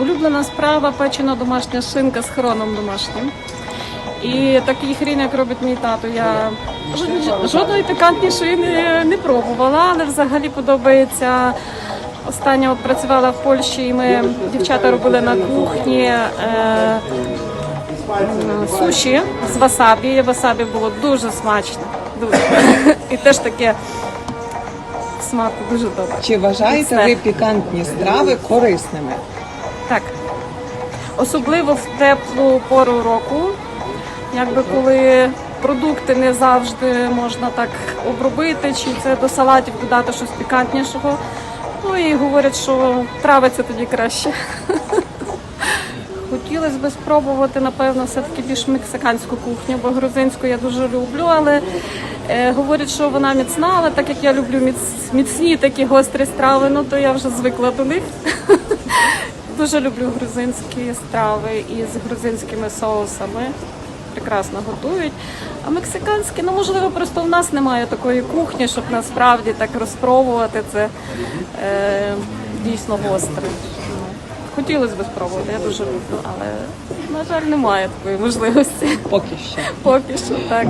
Улюблена справа печена домашня шинка з хроном домашнім. І такий хрін, як робить мій тато. Я жодної пікантнішої не, не пробувала, але взагалі подобається. Останнє от працювала в Польщі, і ми дівчата робили на кухні е, суші з васабі. Васабі було дуже смачно. Дуже. І теж таке смаку дуже добре. Чи вважаєте ви пікантні страви корисними? Так. Особливо в теплу пору року, якби коли продукти не завжди можна так обробити, чи це до салатів додати щось пікантнішого. Ну і говорять, що травиться тоді краще. Хотілося б спробувати, напевно, все-таки більш мексиканську кухню, бо грузинську я дуже люблю, але е, говорять, що вона міцна, але так як я люблю міц, міцні такі гострі страви, ну то я вже звикла до них. Дуже люблю грузинські страви із грузинськими соусами. Прекрасно готують. А мексиканські, ну можливо, просто в нас немає такої кухні, щоб насправді так розпробувати це е, дійсно гостре. Хотілося б спробувати, я дуже люблю, але на жаль, немає такої можливості. Поки що. Поки що так.